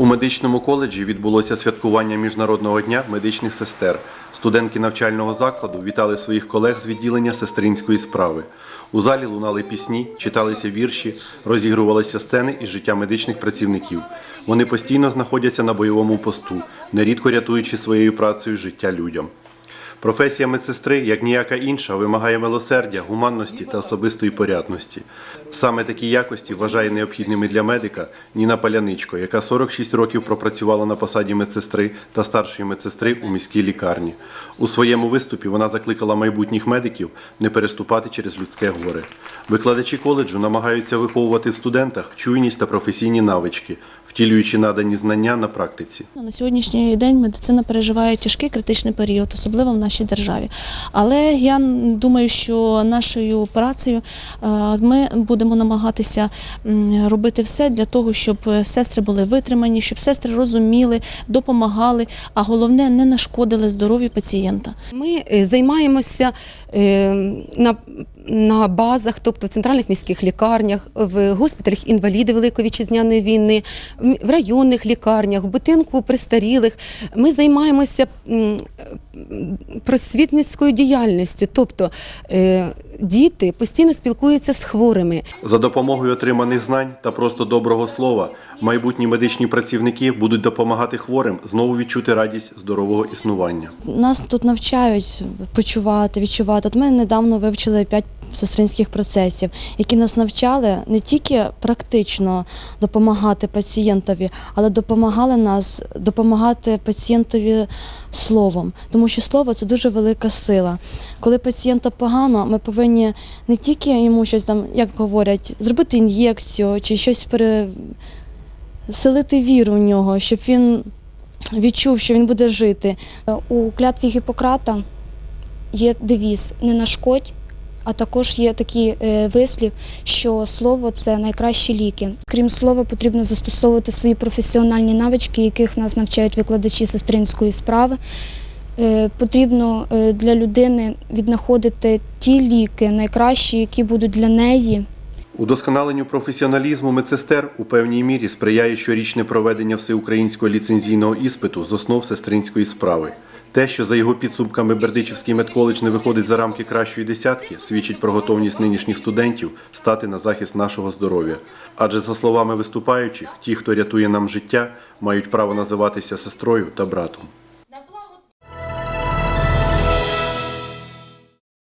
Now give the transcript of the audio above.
У медичному коледжі відбулося святкування Міжнародного дня медичних сестер. Студентки навчального закладу вітали своїх колег з відділення сестринської справи. У залі лунали пісні, читалися вірші, розігрувалися сцени із життя медичних працівників. Вони постійно знаходяться на бойовому посту, нерідко рятуючи своєю працею життя людям. Професія медсестри, як ніяка інша, вимагає милосердя, гуманності та особистої порядності. Саме такі якості вважає необхідними для медика Ніна Паляничко, яка 46 років пропрацювала на посаді медсестри та старшої медсестри у міській лікарні. У своєму виступі вона закликала майбутніх медиків не переступати через людське горе. Викладачі коледжу намагаються виховувати в студентах чуйність та професійні навички, втілюючи надані знання на практиці. На сьогоднішній день медицина переживає тяжкий критичний період, особливо в нашій державі. Але я думаю, що нашою працею е, ми будемо намагатися робити все для того, щоб сестри були витримані, щоб сестри розуміли, допомагали, а головне не нашкодили здоров'ю пацієнта. Ми е, займаємося е, на, на базах, тобто в центральних міських лікарнях, в госпіталях інвалідів Великої вітчизняної війни, в районних лікарнях, в будинку престарілих. Ми займаємося просвітницькою діяльністю, тобто е, діти постійно спілкуються з хворими. За допомогою отриманих знань та просто доброго слова майбутні медичні працівники будуть допомагати хворим знову відчути радість здорового існування. Нас тут навчають почувати, відчувати. От ми недавно вивчили п'ять сестринських процесів, які нас навчали не тільки практично допомагати пацієнтові, але допомагали нас допомагати пацієнтові словом, тому що слово це дуже велика сила. Коли пацієнта погано, ми повинні не тільки йому щось там, як говорять, зробити ін'єкцію чи щось пере... селити віру в нього, щоб він відчув, що він буде жити. У клятві Гіппократа є девіз не нашкодь, а також є такий е, вислів, що слово це найкращі ліки. Крім слова, потрібно застосовувати свої професіональні навички, яких нас навчають викладачі сестринської справи. Е, Потрібно е, для людини віднаходити ті ліки, найкращі, які будуть для неї. Удосконаленню професіоналізму медсестер у певній мірі сприяє щорічне проведення всеукраїнського ліцензійного іспиту з основ сестринської справи. Те, що за його підсумками Бердичівський медколедж не виходить за рамки кращої десятки, свідчить про готовність нинішніх студентів стати на захист нашого здоров'я. Адже, за словами виступаючих, ті, хто рятує нам життя, мають право називатися сестрою та братом.